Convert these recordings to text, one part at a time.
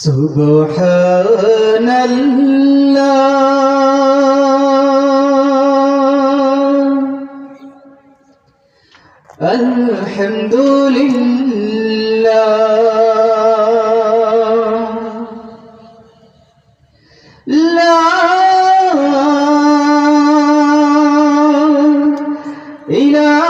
سبحان الله. الحمد لله. لا إله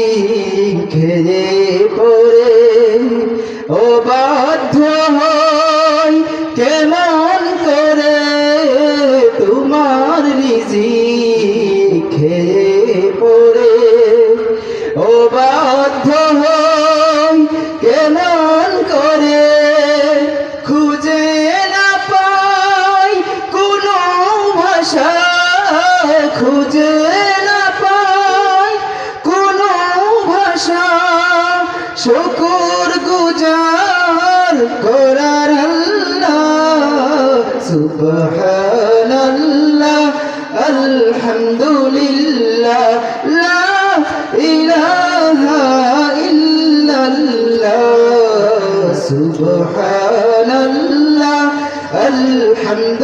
খেয়ে পড়ে অবাধ্য হয় কেমন করে তোমার রিজিক খেয়ে পড়ে? অবাধ্য হয় কেমন করে খুঁজে না পাই কোনো ভাষা, খুঁজে গুজার করার সুবহানাল্লাহ আলহামদুলিল্লাহ লা ইলাহা ইল্লাল্লাহ। সুবহানাল্লাহ আলহামদুলিল্লাহ